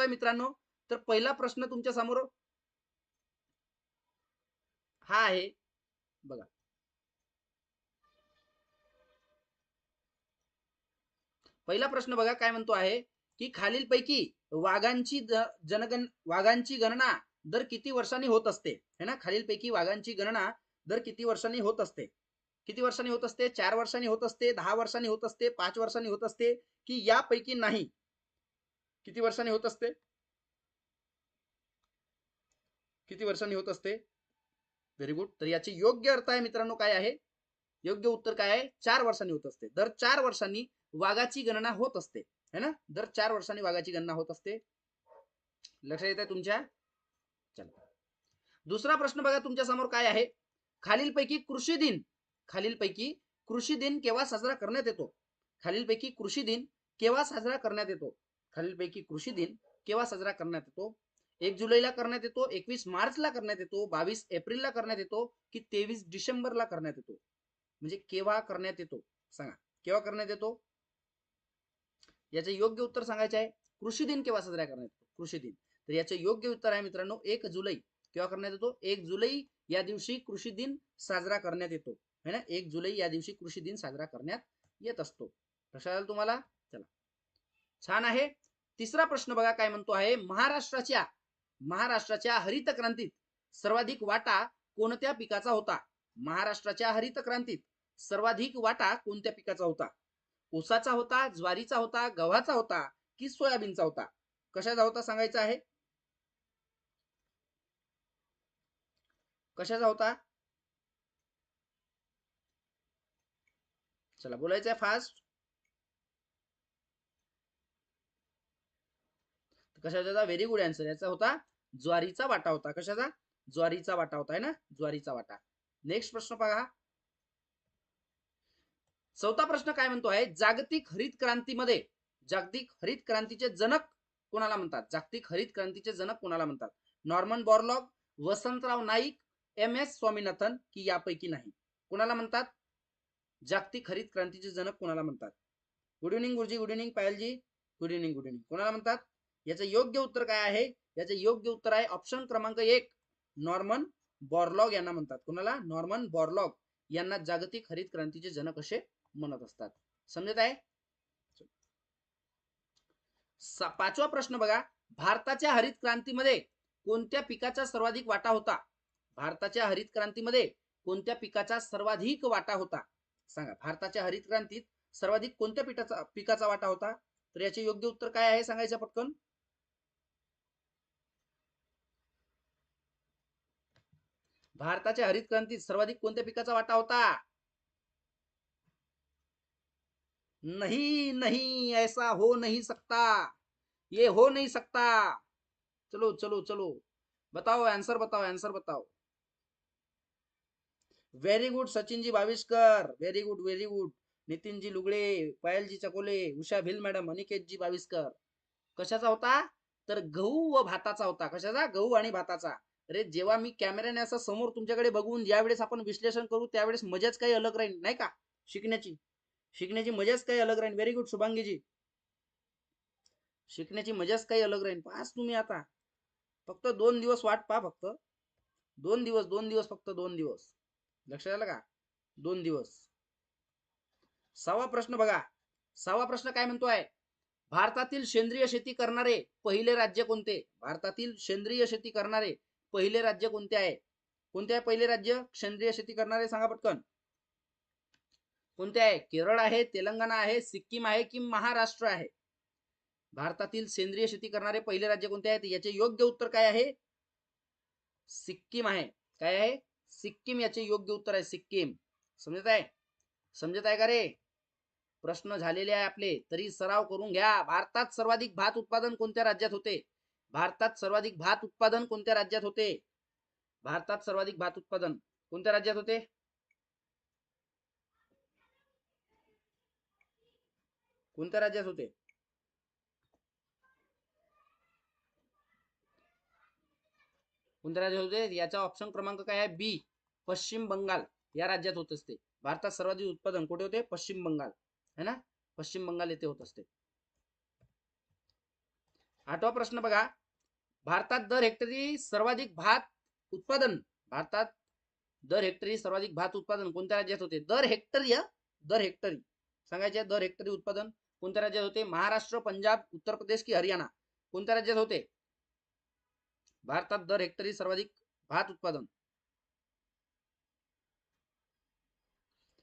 आहे मित्रांनो. तर पहिला प्रश्न तुमच्यासमोर हा आहे. बघा. पहिला प्रश्न बघा काय म्हणतो आहे की खालीलपैकी वाघांची जनगण वाघांची गणना दर किती वर्षांनी होत असते? है ना? खालीलपैकी वाघांची गणना दर किती वर्षांनी होत असते? किती वर्षांनी होत असते? चार वर्षांनी होत असते? दहा वर्षांनी होत असते? पाच वर्षांनी होत असते? की यापैकी नाही. किती वर्षांनी होत असते? किती वर्षांनी होत असते? व्हेरी गुड तर याचे योग्य अर्थ आहे मित्रांनो काय आहे? योग्य उत्तर काय आहे? चार वर्षांनी होत असते. दर चार वर्षांनी वाघाची गणना होत असते. है ना? दर चार वर्षांनी वाघाची गणना होत असते. लक्षात येत आहे तुमच्या? चला. दुसरा प्रश्न बघा तुमच्यासमोर काय आहे? खालीलपैकी कृषी दिन. खालीलपैकी कृषी दिन केव्हा साजरा करण्यात येतो? खालीलपैकी कृषी दिन केव्हा साजरा करण्यात येतो? खालीलपैकी कृषी दिन केव्हा साजरा करण्यात येतो? एक जुलैला करण्यात येतो एकवीस मार्चला करण्यात येतो बावीस एप्रिलला करण्यात येतो की तेवीस डिसेंबरला करण्यात येतो? म्हणजे केव्हा करण्यात येतो? सांगा. केव्हा करण्यात येतो? याचे योग्य उत्तर सांगायचे आहे. कृषी दिन केव्हा साजरा करण्यात येतो? कृषी दिन. तर याचे योग्य उत्तर आहे मित्रांनो एक जुलै. केव्हा करण्यात येतो? एक जुलै या दिवशी कृषी दिन साजरा करण्यात येतो. है ना? एक जुलै या दिवशी कृषी दिन साजरा करण्यात येत असतो. लक्षात आलं तुम्हाला? चला. छान आहे. तिसरा प्रश्न बघा काय म्हणतो आहे. महाराष्ट्राच्या महाराष्ट्राच्या हरित क्रांतीत सर्वाधिक वाटा कोणत्या पिकाचा होता? महाराष्ट्राच्या हरित क्रांतीत सर्वाधिक वाटा कोणत्या पिकाचा होता? ऊसाचा होता ज्वारीचा होता गव्हाचा होता की सोयाबीनचा होता? कशाचा होता सांगायचा आहे? कशाचा होता? चला बोलायचं आहे फास्ट कशाचा व्हेरी गुड आन्सर याचा होता ज्वारीचा वाटा होता. कशाचा? ज्वारीचा वाटा होता आहे ना? ज्वारीचा वाटा. नेक्स्ट प्रश्न बघा. चौथा प्रश्न काय म्हणतो आहे? जागतिक हरित क्रांतीमध्ये जागतिक हरित क्रांतीचे जनक कोणाला म्हणतात? जागतिक हरित क्रांतीचे जनक कोणाला म्हणतात? Norman Borlaug Vasantrao Naik M S Swaminathan की यापैकी नाही. कोणाला म्हणतात? जागतिक हरित क्रांतीचे जनक कोणाला म्हणतात? Good evening Guruji. Good evening Payalji good evening good evening कोणाला म्हणतात? याचं योग्य उत्तर काय आहे? याचं योग्य उत्तर आहे ऑप्शन क्रमांक एक नॉर्मन बॉर्लॉग यांना म्हणतात. कोणाला? नॉर्मन बॉर्लॉग यांना जागतिक हरित क्रांतीचे जनक असे म्हणत असतात. समजत आहे? पाचवा प्रश्न बघा. भारताच्या हरित क्रांतीमध्ये कोणत्या पिकाचा सर्वाधिक वाटा होता? भारताच्या हरित क्रांतीमध्ये कोणत्या पिकाचा सर्वाधिक वाटा होता? सांगा. भारताच्या हरित क्रांतीत सर्वाधिक कोणत्या पिकाचा पिकाचा वाटा होता? तर याचे योग्य उत्तर काय आहे? सांगायचं पटकन. भारताच्या हरित क्रांतीत सर्वाधिक कोणत्या पिकाचा वाटा होता? नहीं नहीं ऐसा हो नहीं सकता. ये हो नहीं सकता. चलो चलो चलो. बताओ आंसर बताओ आंसर बताओ. Very good Sachinji Baviskar. Very good very good Nitinji Lugade Payalji Chakole Usha Bhil madam Aniket ji Baviskar. कशाचा होता? तर गहू व भाताचा होता. कशाचा? गहू आणि भाताचा. अरे जेव्हा मी कॅमेऱ्याने असं समोर तुमच्याकडे बघून ज्यावेळेस आपण विश्लेषण करू त्यावेळेस मजाच काही अलग राहील नाही का? शिकण्याची. शिकण्याची मजाच काही अलग राहील. Very good Shubhangiji. शिकण्याची मजाच काही अलग राहील. पाच तुम्ही आता. फक्त दोन दिवस वाट पहा फक्त. दोन दिवस दोन दिवस फक्त दोन दिवस. लक्षात आलं का? दोन दिवस. सहावा प्रश्न बघा. सहावा प्रश्न काय म्हणतोय? भारतातील सेंद्रिय शेती करणारे पहिले राज्य कोणते? भारतातील सेंद्रिय शेती करणारे पहिले राज्य कोणते आहे? कोणते आहे पहिले राज्य? सेंद्रिय शेती करणारे सांगा पटकन. कोणते आहे? केरळ आहे तेलंगणा आहे सिक्कीम आहे की महाराष्ट्र आहे? भारतातील सेंद्रिय शेती करणारे पहिले राज्य कोणते आहेत याचे योग्य उत्तर काय आहे? सिक्कीम आहे. काय आहे? सिक्कीम याचे योग्य उत्तर आहे सिक्कीम. समजत आहे? समजत आहे का रे? प्रश्न झालेले आहे आपले. तरी सराव करून घ्या. भारतात सर्वाधिक भात उत्पादन कोणत्या राज्यात होते? भारतात सर्वाधिक भात उत्पादन कोणत्या राज्यात होते? भारतात सर्वाधिक भात उत्पादन कोणत्या राज्यात होते? कोणत्या राज्यात होते? कोणत्या राज्यात होते? याचा ऑप्शन क्रमांक काय आहे? बी पश्चिम बंगाल. या राज्यात होत असते. भारतात सर्वाधिक उत्पादन कुठे होते? पश्चिम बंगाल. है ना? पश्चिम बंगाल येथे होत असते. आठवा प्रश्न बघा. भारतात दर हेक्टरी सर्वाधिक भात उत्पादन. भारतात दर हेक्टरी सर्वाधिक भात उत्पादन कोणत्या राज्यात होते? दर हेक्टरी दर हेक्टरी. सांगायचे दर हेक्टरी उत्पादन कोणत्या राज्यात होते? महाराष्ट्र पंजाब उत्तर प्रदेश की हरियाणा? कोणत्या राज्यात होते? भारतात दर हेक्टरी सर्वाधिक भात उत्पादन.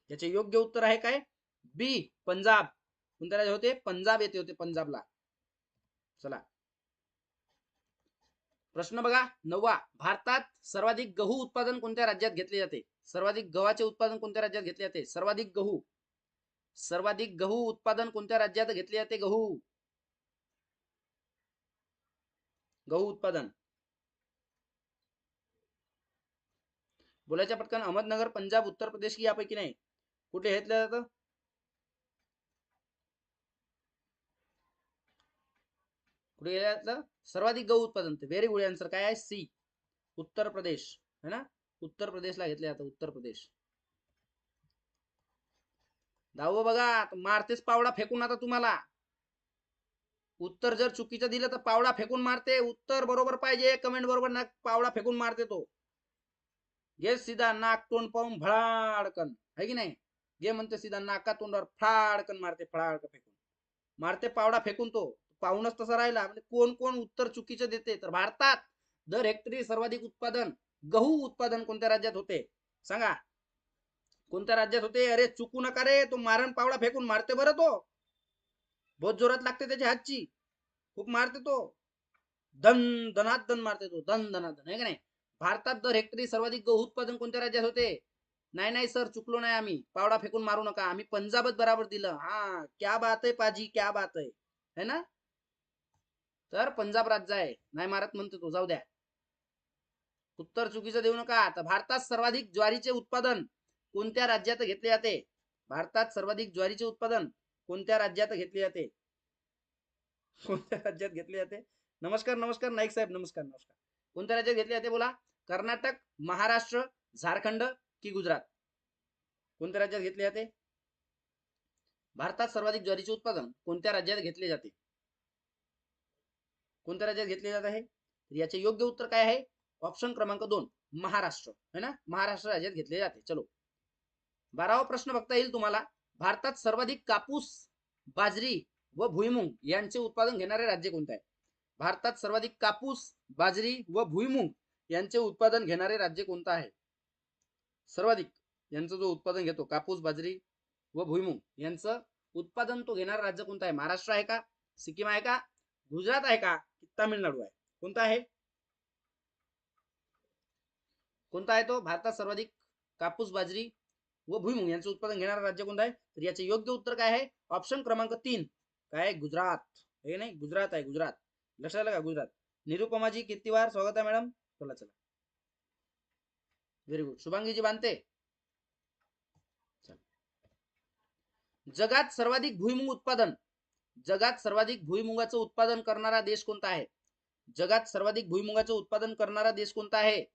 याचे योग्य उत्तर आहे काय? बी पंजाब. कोणत्या राज्यात होते? पंजाब येथे होते पंजाबला. चला. प्रश्न बघा. नववा. भारतात सर्वाधिक गहू उत्पादन कोणत्या राज्यात घेतले जाते? सर्वाधिक गव्हाचे उत्पादन कोणत्या राज्यात घेतले जाते? सर्वाधिक गहू. सर्वाधिक गहू उत्पादन कोणत्या राज्यात घेतले जाते? गहू. गहू उत्पादन. बोलायच्या पटकन. अहमदनगर पंजाब उत्तर प्रदेश की यापैकी नाही. कुठे घेतलं जातं कुठे गेलं जातं सर्वाधिक गहू उत्पादन व्हेरी गुड आन्सर काय आहे? सी उत्तर प्रदेश. है ना? उत्तर प्रदेशला घेतले जातं उत्तर प्रदेश. दहावं बघा मारतेच पावडा फेकून आता तुम्हाला. उत्तर जर चुकीचं दिलं तर पावडा फेकून मारते. उत्तर बरोबर पाहिजे कमेंट बरोबर ना पावडा फेकून मारते तो. घे सीधा नाक तोंड पाहून फळाडकन है की नाही? घे म्हणते सीधा नाका तोंडावर फळाडकन मारते फळाडक फेकून. मारते पावडा फेकून तो. पाहूनच तसा राहिला. म्हणजे कोण कोण उत्तर चुकीचं देते? तर भारतात दर हेक्टरी सर्वाधिक उत्पादन गहू उत्पादन कोणत्या राज्यात होते? सांगा. कोणत्या राज्यात होते? अरे चुकू नका रे. तो मारण पावडा फेकून मारते बरं तो. बहुत जोरात लागते त्याच्या हातची. खूप मारते तो. धन धनात धन मारते तो. धन धनात धन आहे का नाही? भारतात दर हेक्टरी सर्वाधिक गहू उत्पादन कोणत्या राज्यात होते? नाही नाही सर. चुकलो नाही आम्ही. पावडा फेकून मारू नका. आम्ही पंजाबच बराबर दिलं. हा. क्या बात आहे पाजी. क्या बात आहे है ना? तर पंजाब राज्य आहे. नाही मारत म्हणतो तो जाऊ द्या. उत्तर चुकीचं देऊ नका. आता भारतात सर्वाधिक ज्वारीचे उत्पादन कोणत्या राज्यात घेतले जाते? भारतात सर्वाधिक ज्वारीचे उत्पादन कोणत्या राज्यात घेतले जाते? कोणत्या राज्यात घेतले जाते? नमस्कार नमस्कार नाईक साहेब नमस्कार नमस्कार. कोणत्या राज्यात घेतले जाते बोला? कर्नाटक महाराष्ट्र झारखंड की गुजरात? कोणत्या राज्यात घेतले जाते? भारतात सर्वाधिक ज्वारीचे उत्पादन कोणत्या राज्यात घेतले जाते? कोणत्या राज्यात घेतले जात आहे? तर याचे योग्य उत्तर काय आहे? ऑप्शन क्रमांक दोन महाराष्ट्र. है ना? महाराष्ट्र राज्यात घेतले जाते. चलो. बारावा प्रश्न बघता येईल तुम्हाला. भारतात सर्वाधिक कापूस बाजरी व भुईमुंग यांचे उत्पादन घेणारे राज्य कोणते आहे? भारतात सर्वाधिक कापूस बाजरी व भुईमुंग यांचे उत्पादन घेणारे राज्य कोणतं आहे? सर्वाधिक यांचं जो उत्पादन घेतो कापूस बाजरी व भुईमुंग यांचं उत्पादन तो घेणारा राज्य कोणतं आहे? महाराष्ट्र आहे का? सिक्कीम आहे का? गुजरात आहे का? की तामिळनाडू आहे. कोणता आहे? कोणता आहे तो? भारतात सर्वाधिक कापूस बाजरी व भुईमुग यांचं उत्पादन घेणारा राज्य कोणतं आहे? तर याचे योग्य उत्तर काय आहे? ऑप्शन क्रमांक तीन. काय आहे? गुजरात. हे नाही? गुजरात आहे गुजरात. लक्षात आलं का? गुजरात. निरुपमाजी कीर्तिवार स्वागत आहे मॅडम. चला चला. व्हेरी गुड शुभांगीजी बांधते. जगात सर्वाधिक भुईमुग उत्पादन जगात सर्वाधिक भुईमुगाचं उत्पादन करणारा देश कोणता आहे? जगात सर्वाधिक भुईमुगाचं उत्पादन करणारा देश कोणता आहे?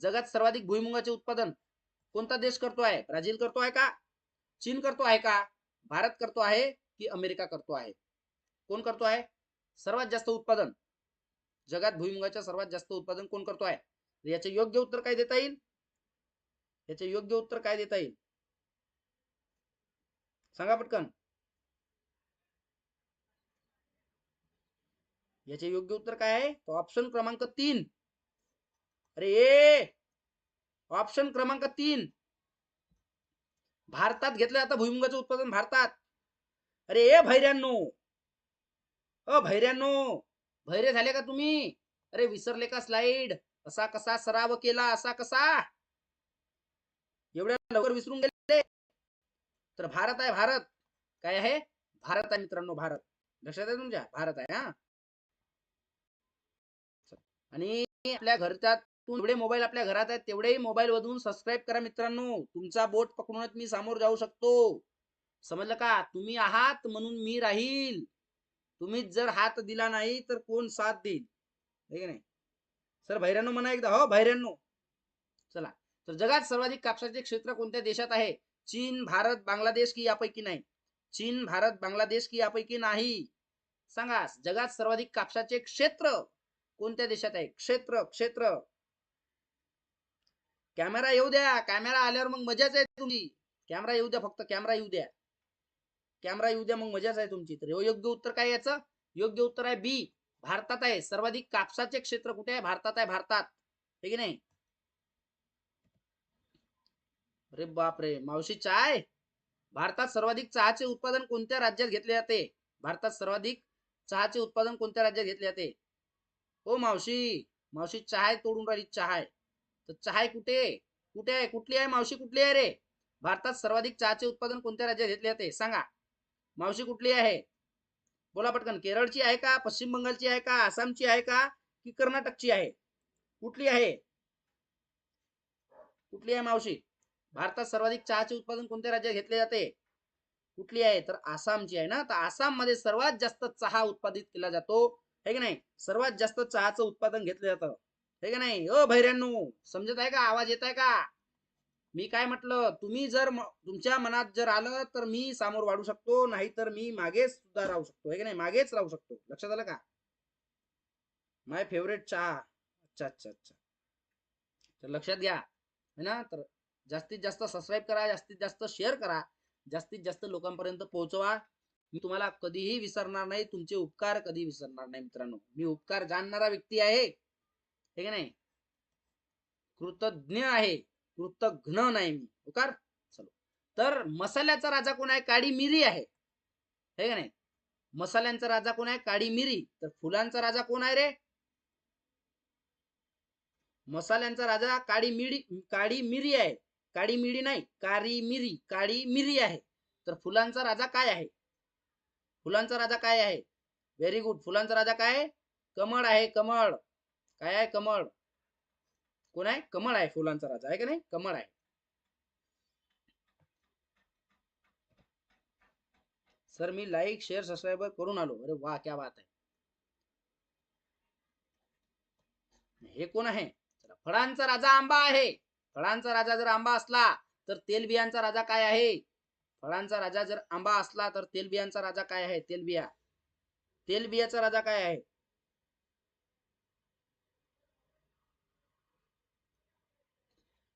जगात सर्वाधिक भुईमुगाचे उत्पादन कोणता देश करतो आहे? ब्राझील करतो आहे का? चीन करतो आहे का? भारत करतो आहे की अमेरिका करतो आहे? कोण करतो आहे? सर्वात जास्त उत्पादन. जगात भुईमुगाच्या सर्वात जास्त उत्पादन कोण करतो आहे? याचे योग्य उत्तर काय देता येईल? याचे योग्य उत्तर काय देता येईल? सांगा पटकन. याचे योग्य उत्तर काय आहे? तो ऑप्शन क्रमांक तीन. अरे ए! ऑप्शन क्रमांक तीन. भारतात घेतलं जातं भुईमुगाचं उत्पादन भारतात. अरे ए भैऱ्यांनो अ भैऱ्यांनो भैरे झाले का तुम्ही? अरे विसरले का स्लाइड असा कसा सराव केला? असा कसा? एवढ्या लवकर विसरून गेले? तर भारत आहे भारत. काय आहे? भारत आहे मित्रांनो भारत. लक्षात आहे तुमच्या? भारत आहे हा? आणि आपल्या घरच्या जेवढे मोबाईल आपल्या घरात आहेत तेवढेही मोबाईल मधून सबस्क्राईब करा मित्रांनो. तुमचा बोट पकडूनच मी समोर जाऊ शकतो. समजलं का? तुम्ही आहात म्हणून मी राहील. तुम्हीच जर हात दिला नाही तर कोण साथ देईल? नाही? सर भैऱ्यांनो म्हणा एकदा. हो भैऱ्यांनो. चला. तर जगात सर्वाधिक कापसाचे क्षेत्र कोणत्या देशात आहे? चीन भारत बांगलादेश की यापैकी नाही. चीन भारत बांगलादेश की यापैकी नाही. सांगा जगात सर्वाधिक कापसाचे क्षेत्र कोणत्या देशात आहे? क्षेत्र क्षेत्र. कॅमेरा येऊ द्या. कॅमेरा आल्यावर मग मजाच आहे तुमची. कॅमेरा येऊ द्या फक्त. कॅमेरा येऊ द्या. कॅमेरा येऊ द्या मग मजाच आहे तुमची. तर योग्य उत्तर काय याचं? योग्य उत्तर आहे बी. भारतात आहे. सर्वाधिक कापसाचे क्षेत्र कुठे आहे? भारतात आहे. भारतात. हे की नाही? अरे बापरे. मावशी चाय? भारतात सर्वाधिक चहाचे उत्पादन कोणत्या राज्यात घेतले जाते? भारतात सर्वाधिक चहाचे उत्पादन कोणत्या राज्यात घेतले जाते? हो मावशी मावशी चहाय तोडून राहिली चहाय तर चहाय कुठे? कुठे आहे? कुठली आहे मावशी? कुठली आहे रे? भारतात सर्वाधिक चहाचे उत्पादन कोणत्या राज्यात घेतले जाते? सांगा. मावशी कुठली आहे? बोला पटकन. केरळची आहे का? पश्चिम बंगालची आहे का? आसामची आहे का? की कर्नाटकची आहे? कुठली आहे? कुठली आहे मावशी? भारतात सर्वाधिक चहाचे उत्पादन कोणत्या राज्यात घेतले जाते? कुठली आहे? तर आसामची आहे ना? तर आसाममध्ये सर्वात जास्त चहा उत्पादित केला जातो हे की नाही? सर्वात जास्त चहाचं उत्पादन घेतलं जातं. हे की नाही? अ भैऱ्यांनो समजत आहे का? आवाज येत आहे का? मी काय म्हटलं? तुम्ही जर तुमच्या मनात जर आलं तर मी सामोर वाढू शकतो नाही तर मी मागेच सुद्धा राहू शकतो. हे की नाही? मागेच राहू शकतो. लक्षात आलं का? माय फेवरेट चहा. अच्छा अच्छा अच्छा. तर लक्षात घ्या. है ना? तर जास्तीत जास्त सबस्क्राईब करा जास्तीत जास्त शेअर करा जास्तीत जास्त लोकांपर्यंत पोहोचवा. मी तुम्हाला कधीही विसरणार नाही तुमचे उपकार कधी विसरणार नाही मित्रांनो. मी उपकार जाणणारा व्यक्ती आहे. हे की नाही? कृतज्ञ आहे. कृतघ्न नाही मी. उकार चलो. तर मसाल्याचा राजा कोण आहे? काळी मिरी आहे. हे का नाही? मसाल्यांचा राजा कोण आहे? काळी मिरी. तर फुलांचा राजा कोण आहे रे? मसाल्यांचा राजा काळी मिरी काळी मिरी आहे. काळी मिरी नाही काळी मिरी काळी मिरी आहे. तर फुलांचा राजा काय आहे? फुलांचा राजा काय आहे? व्हेरी गुड फुलांचा राजा काय कमळ आहे कमळ. काय आहे? कमळ. कोण आहे? कमळ आहे फुलांचा राजा. आहे का नाही? कमळ आहे. सर मी लाईक शेअर सबस्क्राईबर करून आलो. अरे वा क्या बात आहे. हे कोण आहे? फळांचा राजा आंबा आहे. फळांचा राजा जर आंबा असला तर तेलबियांचा राजा काय आहे? फळांचा राजा जर आंबा असला तर तेलबियांचा राजा काय आहे? तेलबिया. तेलबियाचा राजा काय आहे?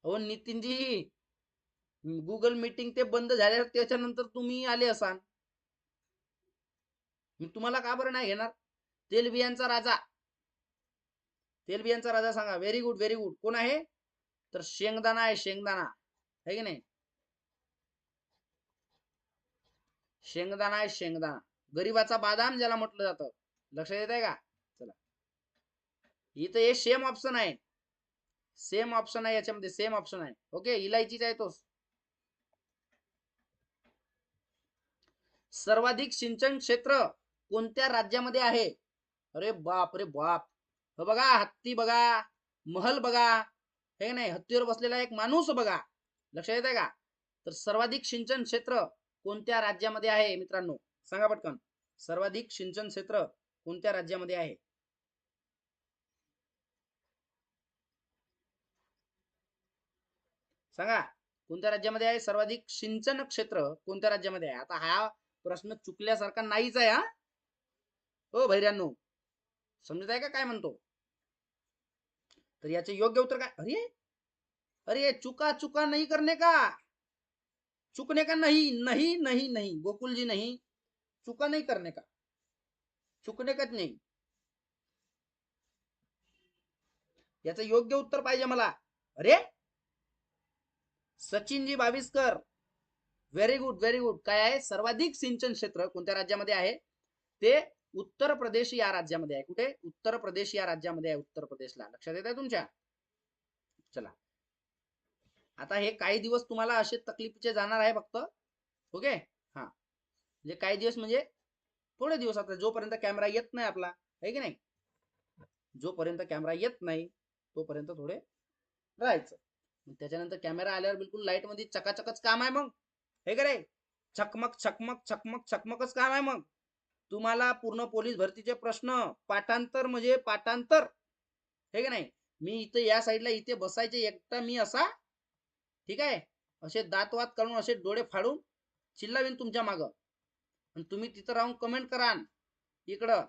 हो नितीनजी गुगल मीटिंग ते बंद झाल्यावर त्याच्यानंतर तुम्ही आले असाल. मी तुम्हाला का बरं नाही घेणार? तेलबियांचा राजा. तेलबियांचा राजा सांगा. व्हेरी गुड व्हेरी गुड कोण आहे? तर शेंगदाणा आहे शेंगदाणा. आहे की नाही? शेंगदाणा आहे शेंगदाणा. गरीबाचा बादाम ज्याला म्हटलं जातं. लक्षात येत आहे का? चला. इथं हे सेम ऑप्शन आहे. सेम ऑप्शन आहे याच्यामध्ये सेम ऑप्शन आहे. ओके इलायचीचा आहे तोच. सर्वाधिक सिंचन क्षेत्र कोणत्या राज्यामध्ये आहे? अरे बाप रे बाप. बघा हत्ती बघा महल बघा हे नाही? हत्तीवर बसलेला एक माणूस बघा. लक्षात येत आहे का? तर सर्वाधिक सिंचन क्षेत्र कोणत्या राज्यामध्ये आहे? मित्रांनो सांगा पटकन. सर्वाधिक सिंचन क्षेत्र कोणत्या राज्यामध्ये आहे? सांगा कोणत्या राज्यामध्ये आहे? सर्वाधिक सिंचन क्षेत्र कोणत्या राज्यामध्ये आहे? आता हा प्रश्न चुकल्यासारखा नाहीच आहे हा. हो भैऱ्यांनो समजत आहे का काय म्हणतो? तर याचे योग्य उत्तर काय? अरे अरे चुका चुका नाही करणे का? चुकने का नहीं नहीं नहीं नहीं गोकुल जी नहीं चुका नहीं करने का। चुकने का नाही। याचं योग्य उत्तर पाहिजे मला। अरे? Sachinji Baviskar. Very good very good काय आहे? सर्वाधिक सिंचन क्षेत्र कोणत्या राज्यामध्ये आहे? ते उत्तर प्रदेश या राज्यामध्ये आहे. कुठे? उत्तर प्रदेश या राज्यामध्ये आहे उत्तर प्रदेशला. लक्षात येत आहे तुमच्या? चला. आता हे काही दिवस तुम्हाला असे तकलीफचे जाणार आहे फक्त. ओके? हा. म्हणजे काही दिवस म्हणजे थोडे दिवस आता जोपर्यंत कॅमेरा येत नाही आपला. आहे की नाही? जोपर्यंत कॅमेरा येत नाही तोपर्यंत थोडे राहायचं. त्याच्यानंतर कॅमेरा आल्यावर बिलकुल लाइटमध्ये चकाचकच काम आहे मग. हे का रे छकमक छकमक छकमक छकमकच काम आहे मग. तुम्हाला पूर्ण पोलीस भरतीचे प्रश्न पाठांतर म्हणजे पाठांतर. हे का नाही? मी इथं या साईडला इथे बसायचे एकटा मी असा ठीक आहे? असे दातवात करून असे डोळे फाडून चिल्लावीन तुमच्या मागं. आणि तुम्ही तिथं राहून कमेंट करान इकडं.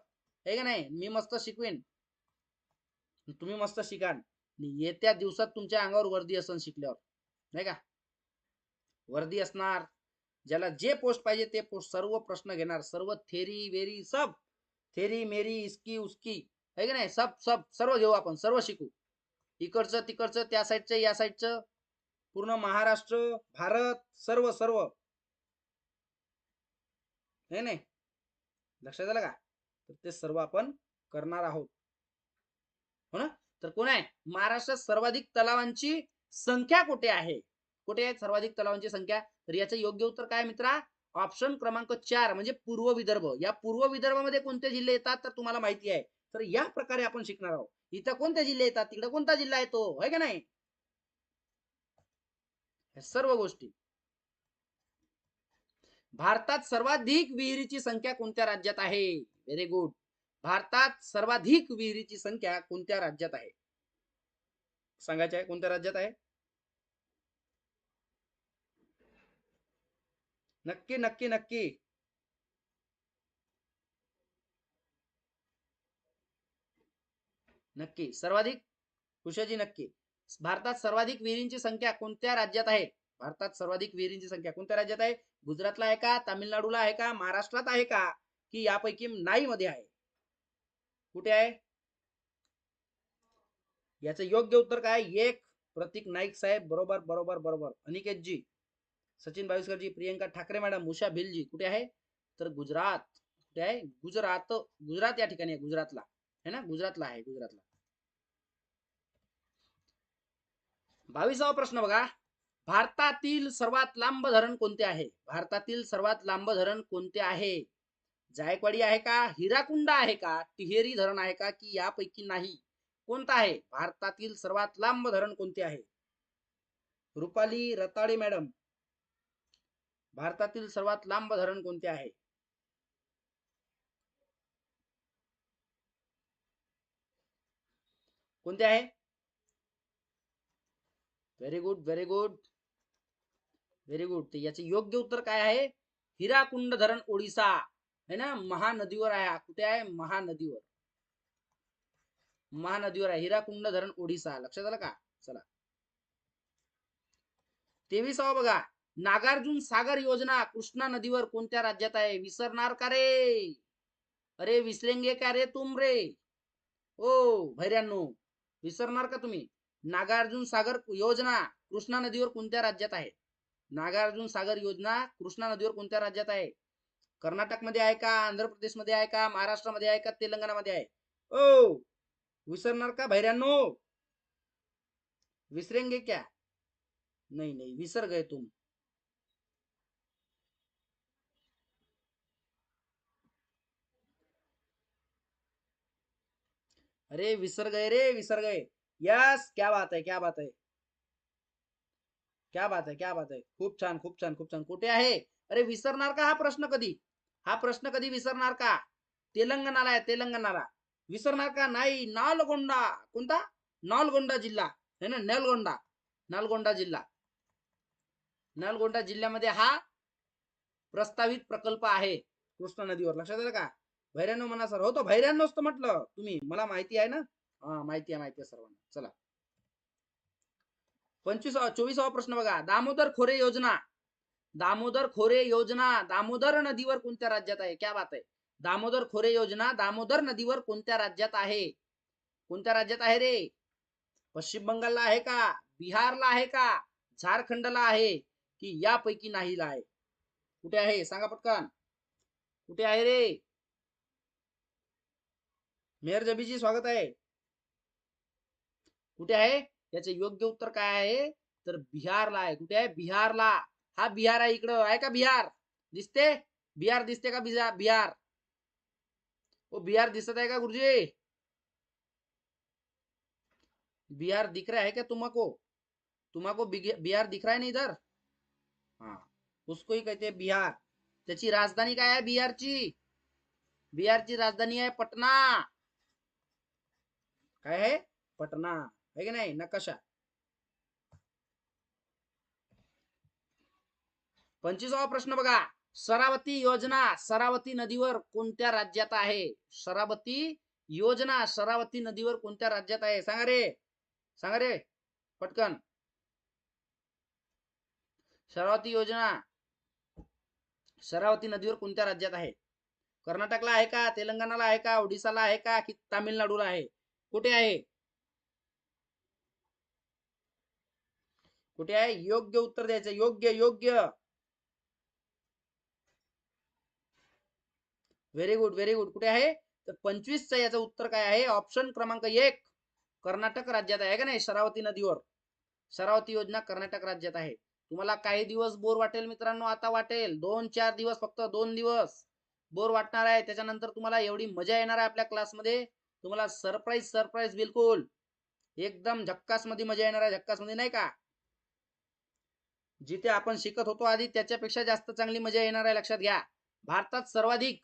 हे का नाही? मी मस्त शिकवेन. तुम्ही मस्त शिकाल येत्या दिवसात तुमच्या अंगावर वर्दी असन शिकल्यावर. नाही का? वर्दी असणार. ज्याला जे पोस्ट पाहिजे ते पोस्ट सर्व प्रश्न घेणार. सर्व थेरी वेरी सब. थेरी मेरी इसकी उसकी. है की नाही? सब सब. सर्व घेऊ आपण. सर्व शिकू. इकडचं तिकडचं त्या साईडचं या साईडचं पूर्ण महाराष्ट्र भारत सर्व सर्व. हे नाही. लक्षात आलं का? तर ते सर्व आपण करणार आहोत. हो ना? तर कोण आहे? महाराष्ट्रात सर्वाधिक तलावांची संख्या कुठे आहे? कुठे आहे सर्वाधिक तलावांची संख्या? तर याचं योग्य उत्तर काय मित्रा? ऑप्शन क्रमांक चार म्हणजे पूर्व विदर्भ. या पूर्व विदर्भामध्ये कोणते जिल्हे येतात? तर तुम्हाला माहिती आहे. तर या प्रकारे आपण शिकणार आहोत. इथं कोणते जिल्हे येतात? तिकडे कोणता जिल्हा येतो? आहे का नाही? या सर्व गोष्टी. भारतात सर्वाधिक विहिरीची संख्या कोणत्या राज्यात आहे? व्हेरी गुड भारतात सर्वाधिक विहिरीची संख्या कोणत्या राज्यात आहे? सांगायचे आहे कोणत्या राज्यात आहे? नक्की नक्की नक्की. नक्की. सर्वाधिक? कुशाजी नक्की. भारतात सर्वाधिक विहिरींची संख्या कोणत्या राज्यात आहे? भारतात सर्वाधिक विहिरींची संख्या कोणत्या राज्यात आहे? गुजरातला आहे का? तामिळनाडूला आहे का? महाराष्ट्रात आहे का? की यापैकी नाही मध्ये आहे? कुठे आहे? याचं योग्य उत्तर काय? एक प्रतीक नाईक साहेब. बरोबर बरोबर बरोबर. अनिकेत जी सचिन बाविस्करजी प्रियंका ठाकरे मॅडम उषा भिलजी. कुठे आहे? तर गुजरात. कुठे आहे? गुजरात. गुजरात या ठिकाणी आहे गुजरातला. है ना? गुजरातला आहे गुजरातला. बावीसावा प्रश्न बघा. भारतातील सर्वात लांब धरण कोणते आहे? भारतातील सर्वात लांब धरण कोणते आहे? जायकवाडी आहे का? हिराकुंड आहे का? टिहेरी धरण आहे का? की यापैकी नाही? कोणता आहे? भारतातील सर्वात लांब धरण कोणते आहे? रुपाली रताळे मॅडम. भारतातील सर्वात लांब धरण कोणते आहे? कोणते आहे? Very good very good very good तर याचे योग्य उत्तर काय आहे? हिराकुंड धरण ओडिसा. है ना? महानदीवर आहे. कुठे आहे? महानदीवर. महानदीवर आहे. हिराकुंड धरण ओडिसा. लक्षात आलं का? चला. तेविसावा बघा. नागार्जुन सागर योजना कृष्णा नदीवर कोणत्या राज्यात आहे? विसरणार का रे? अरे विसरेंगे का रे तुम रे? ओ भैऱ्यांनो विसरणार का तुम्ही? नागार्जुन सागर योजना कृष्णा नदीवर कोणत्या राज्यात आहे? नागार्जुन सागर योजना कृष्णा नदीवर कोणत्या राज्यात आहे? कर्नाटकमध्ये आहे का? आंध्र प्रदेशमध्ये आहे का? महाराष्ट्रामध्ये आहे का? तेलंगणामध्ये आहे. ओ विसरणार का भैऱ्यांनो विसरेंगे क्या? नाही नाही विसर गए तुम. अरे विसर गए रे विसर गए. यस क्या बात आहे क्या बात आहे क्या बात आहे क्या बात आहे खूप छान खूप छान खूप छान. कुठे आहे? अरे विसरणार का हा प्रश्न कधी? हा प्रश्न कधी विसरणार का? तेलंगणाला आहे तेलंगणाला. विसरणार का? नाही. नालगोंडा. कोणता? नालगोंडा जिल्हा. है ना? नलगोंडा. नालगोंडा जिल्हा. नलगोंडा जिल्ह्यामध्ये हा प्रस्तावित प्रकल्प आहे. कृष्णा नदीवर. लक्षात आलं का? भैऱ्यानो म्हणा सर हो तो भैऱ्यानोच तर म्हटलं तुम्ही. मला माहिती आहे ना? हा माहिती आहे माहिती आहे सर्वांना. चला. पंचवीस चोवीसावा प्रश्न बघा. दामोदर खोरे योजना. दामोदर खोरे योजना. दामोदर नदीवर कोणत्या राज्यात आहे? क्या बात आहे. दामोदर खोरे योजना दामोदर नदीवर कोणत्या राज्यात आहे? कोणत्या राज्यात आहे रे? पश्चिम बंगालला आहे का? बिहारला आहे का? झारखंडला आहे की यापैकी नाहीला आहे? कुठे आहे? सांगा पटकन. कुठे आहे रे? मेहर जबीजी स्वागत आहे. कुठे आहे? याचे योग्य उत्तर काय आहे? तर बिहारला आहे. कुठे आहे? बिहारला. हा बिहार आहे इकडं. आहे का बिहार? दिसते? बिहार दिसते का बिहार बिहार? ओ, बिहार दिसत आहे का गुरुजी? बिहार दिख रहा है क्या तुमको तुमको बिहार दिख रहा है ना इधर? हाँ उसको ही कहते हैं बिहार। त्याची राजधानी काय आहे बिहारची? बिहारची राजधानी आहे पटना। काय आहे? पटना. आहे की नाही? नकाशा पंचवीसावा प्रश्न बघा. सरावती योजना सरावती नदीवर कोणत्या राज्यात आहे? शरावती योजना सरावती नदीवर कोणत्या राज्यात आहे? सांगा रे. सांगा रे. पटकन. शरावती योजना सरावती नदीवर कोणत्या राज्यात आहे? कर्नाटकला आहे का? तेलंगणाला आहे का? ओडिसाला आहे का? की तामिळनाडूला आहे? कुठे आहे? कुठे आहे? योग्य उत्तर द्यायचं. योग्य योग्य. व्हेरी गुड व्हेरी गुड कुठे आहे? तर पंचवीसचं याचं उत्तर काय आहे? ऑप्शन क्रमांक एक कर्नाटक राज्यात आहे. का नाही? शरावती नदीवर. शरावती योजना कर्नाटक राज्यात आहे. तुम्हाला काही दिवस बोर वाटेल मित्रांनो. आता वाटेल. दोन चार दिवस फक्त. दोन दिवस बोर वाटणार आहे. त्याच्यानंतर तुम्हाला एवढी मजा येणार आहे आपल्या क्लासमध्ये. तुम्हाला सरप्राईज सरप्राईज बिलकुल. एकदम झक्कासमध्ये मजा येणार आहे. झक्कासमध्ये नाही का? जिथे आपण शिकत होतो आधी त्याच्यापेक्षा जास्त चांगली मजा येणार आहे लक्षात घ्या. भारतात सर्वाधिक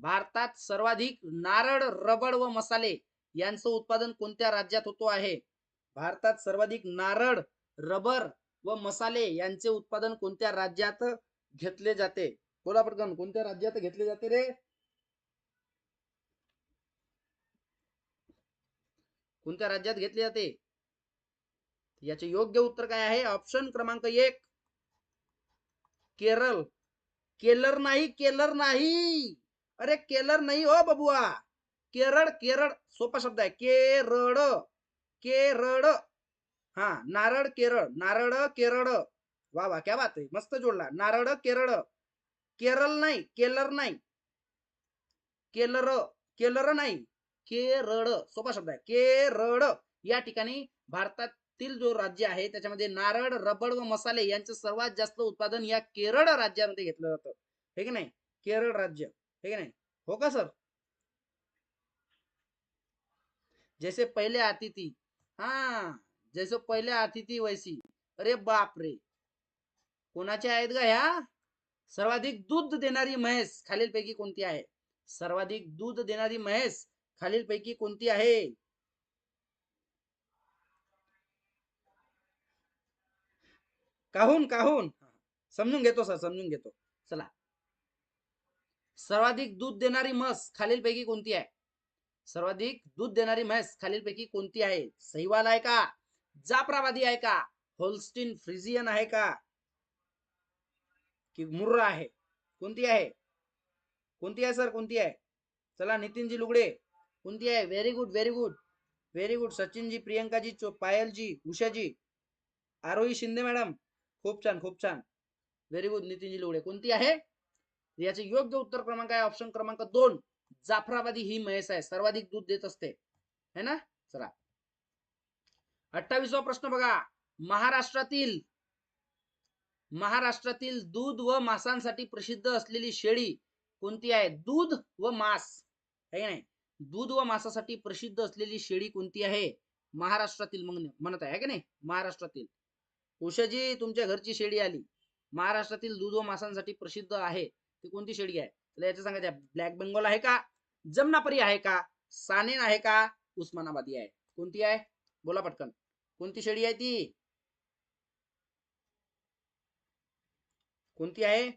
भारतात सर्वाधिक नारळ रबड व मसाले यांचं उत्पादन कोणत्या राज्यात होतो आहे? भारतात सर्वाधिक नारळ रबर व मसाले यांचे उत्पादन कोणत्या राज्यात घेतले जाते? बोला पटकन कोणत्या राज्यात घेतले जाते रे? कोणत्या राज्यात घेतले जाते? याचे योग्य उत्तर काय आहे? ऑप्शन क्रमांक एक. केरळ केलर नाही केलर नाही. अरे केलर नाही हो बबुआ. केरळ केरळ. सोपा शब्द आहे. केरळ केरळ. हा नारळ केरळ. नारळ केरळ. वा वा क्या बात आहे. मस्त जोडला. नारळ केरळ. केरळ नाही केलर नाही. केलर केलर नाही. केरळ. सोपा शब्द आहे. केरळ. या ठिकाणी भारतात तील जो राज्य आहे त्याच्यामध्ये नारळ रबड व मसाले यांचं सर्वात जास्त उत्पादन या केरळ राज्यामध्ये घेतलं जातं. हे की नाही? केरळ राज्य. हे की नाही? हो का सर? जैसे पहिले अतिथी हा जैसे पहिले अतिथी वैसी. अरे बाप रे! कोणाचे आहेत का ह्या? सर्वाधिक दूध देणारी म्हैस खालीलपैकी कोणती आहे? सर्वाधिक दूध देणारी म्हैस खालीलपैकी कोणती आहे? काहून काहून? समजून घेतो सर समजून घेतो. चला. सर्वाधिक दूध देणारी म्हस खालीलपैकी कोणती आहे? सर्वाधिक दूध देणारी म्हैस खालीलपैकी कोणती आहे? सहीवाल आहे का? जाफराबादी आहे का? होल्स्टीन फ्रिजियन आहे का? की मुर्रा आहे? कोणती आहे? कोणती आहे सर? कोणती आहे? चला नितीनजी लुगडे. कोणती आहे? Very good very good very good Sachinji Priyankaji Payalji Ushaji. Aarohi Shinde madam. खूप छान खूप छान. Very good Nitinji Lugade. कोणती आहे? याचे योग्य उत्तर क्रमांक आहे ऑप्शन क्रमांक दोन. जाफराबादी ही म्हैस आहे. सर्वाधिक दूध देत असते. है ना? चला. अठ्ठावीसवा प्रश्न बघा. महाराष्ट्रातील महाराष्ट्रातील दूध व मांसांसाठी प्रसिद्ध असलेली शेळी कोणती आहे? दूध व मांस. है नाही? दूध व मांसासाठी प्रसिद्ध असलेली शेळी कोणती आहे? महाराष्ट्रातील मग म्हणत आहे. की नाही? महाराष्ट्रातील. उषाजी तुमच्या घरची शेळी आली. महाराष्ट्रातील दूध व मांसांसाठी प्रसिद्ध आहे. ती कोणती शेळी आहे? तर याचं सांगायचं ब्लॅक बेंगॉल आहे का? जमनापरी आहे का? सानेन आहे का? उस्मानाबादी आहे. कोणती आहे? बोला पटकन. कोणती शेळी आहे ती? कोणती आहे?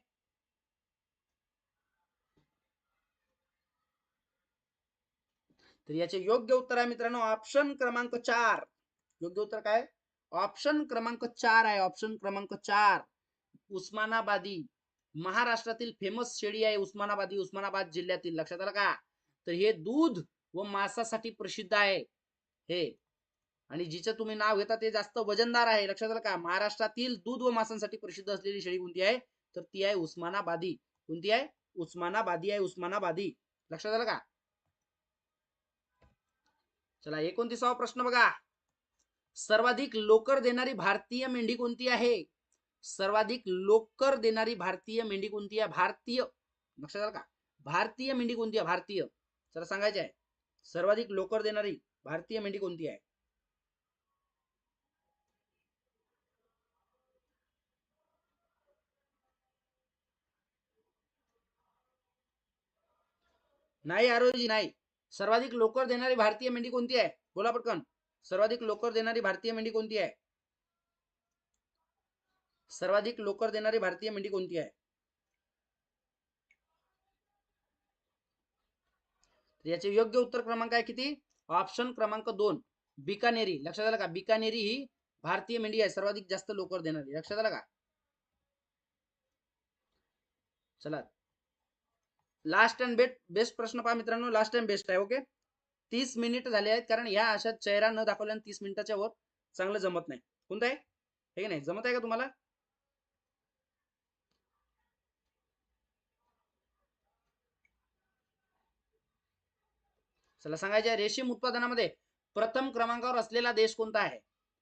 तर याचे योग्य उत्तर आहे मित्रांनो. ऑप्शन क्रमांक चार. योग्य उत्तर काय? ऑप्शन क्रमांक चार आहे ऑप्शन क्रमांक चार. उस्मानाबादी महाराष्ट्रातील फेमस शेळी आहे उस्मानाबादी उस्मानाबाद जिल्ह्यातील. लक्षात आलं का? तर हे दूध व मांसासाठी प्रसिद्ध आहे. हे. आणि जिचं तुम्ही नाव घेता ते जास्त वजनदार आहे. लक्षात आलं का? महाराष्ट्रातील दूध व मांसासाठी प्रसिद्ध असलेली शेळी कोणती आहे? तर ती आहे उस्मानाबादी. कोणती आहे? उस्मानाबादी आहे उस्मानाबादी. लक्षात आलं का? चला एकोणतीसावा प्रश्न बघा. सर्वाधिक लोकर देणारी भारतीय मेंढी कोणती आहे? सर्वाधिक लोकर देणारी भारतीय मेंढी कोणती आहे? भारतीय. लक्षात आलं का? भारतीय मेंढी कोणती आहे? भारतीय. सर सांगायचे आहे. सर्वाधिक लोकर देणारी भारतीय मेंढी कोणती आहे? नाही आरोजी नाही. सर्वाधिक लोकर देणारी भारतीय मेंढी कोणती आहे? बोला पटकन. सर्वाधिक लोकर देणारी भारतीय मेंढी कोणती आहे? सर्वाधिक लोकर देणारी भारतीय मेंढी कोणती आहे? याचे योग्य उत्तर क्रमांक आहे किती? ऑप्शन क्रमांक दोन बिकानेरी. लक्षात आलं का? बिकानेरी ही भारतीय मेंढी आहे. सर्वाधिक जास्त लोकर देणारी. लक्षात आलं का? चला. लास्ट अँड बेस्ट बेस्ट प्रश्न पहा मित्रांनो. लास्ट अँड बेस्ट आहे ओके तीस मिनिट झाले आहेत कारण या अशा चेहरा न दाखवल्याने तीस मिनिटाच्या वर चांगलं जमत नाही. कोणतं आहे? हे की नाही? जमत आहे का तुम्हाला? चला सांगायचे रेशीम उत्पादनामध्ये प्रथम क्रमांकावर असलेला देश कोणता आहे?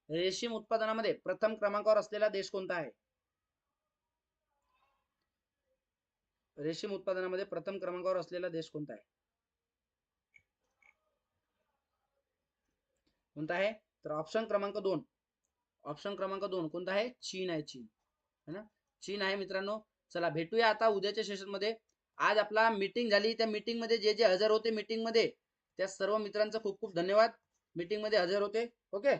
रेशीम उत्पादनामध्ये प्रथम क्रमांकावर असलेला देश कोणता आहे? रेशीम उत्पादनामध्ये प्रथम क्रमांकावर असलेला देश कोणता आहे? कोणता आहे? तर ऑप्शन क्रमांक दोन. ऑप्शन क्रमांक दोन कोणता आहे? चीन आहे चीन. है ना? चीन आहे मित्रांनो. चला भेटूया आता उद्याच्या सेशनमध्ये. आज आपला मीटिंग झाली. त्या मीटिंगमध्ये जे जे हजर होते मीटिंगमध्ये त्या सर्व मित्रांचं खूप खूप धन्यवाद. मीटिंगमध्ये हजर होते. ओके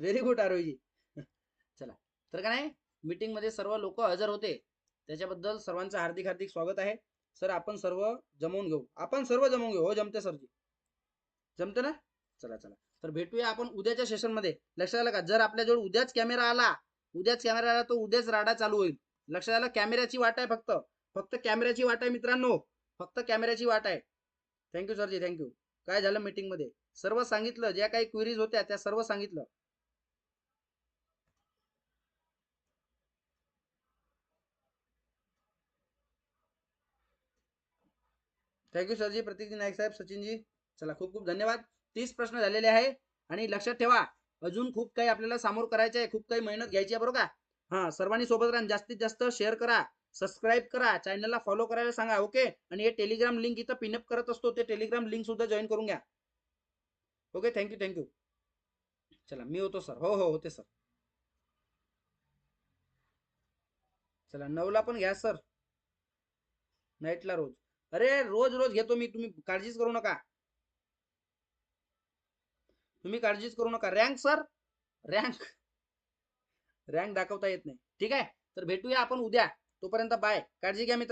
व्हेरी गुड आरोजी चला तर का नाही? मीटिंगमध्ये सर्व लोक हजर होते. त्याच्याबद्दल सर्वांचं हार्दिक हार्दिक स्वागत आहे. सर आपण सर्व जमवून घेऊ. आपण सर्व जमवून घेऊ. हो जमते सरजी. जमते ना? चला चला. तर भेटूया आपण उद्याच्या सेशनमध्ये. लक्षात आलं का? जर आपल्याजवळ उद्याच कॅमेरा आला उद्याच कॅमेरा आला तर उद्याच राडा चालू होईल. लक्षात आलं? कॅमेऱ्याची वाट आहे फक्त. फक्त कॅमेऱ्याची वाट आहे मित्रांनो. फक्त कॅमेऱ्याची वाट आहे. थँक्यू सरजी. थँक्यू काय झालं मीटिंगमध्ये? सर्व सांगितलं. ज्या काही क्वेरीज होत्या त्या सर्व सांगितलं. थँक्यू सरजी. प्रतिक नाईक साहेब सचिनजी. चला खूप खूप धन्यवाद. तीस प्रश्न झालेले आहे आणि लक्षात ठेवा अजून खूप काही आपल्याला सामोर करायचं आहे खूप काही मेहनत घ्यायची आहे बरोबर का? हा सर्वांनी सोबत राहा जास्तीत जास्त शेअर करा सबस्क्राईब करा चॅनलला फॉलो करायला सांगा ओके आणि हे टेलिग्राम लिंक इथं पिनअप करत असतो ते टेलिग्राम लिंक सुद्धा जॉईन करून घ्या. ओके थँक्यू थँक्यू चला मी होतो सर हो हो होते सर चला नऊला पण घ्या सर नाईटला रोज. अरे रोज रोज घेतो मी तुम्ही काळजीच करू नका. तुम्ही काळजीच करू नका. रँक सर रँक रँक दाखवता येत नाही. ठीक आहे? तर भेटूया आपण उद्या. तोपर्यंत बाय काळजी घ्या मित्र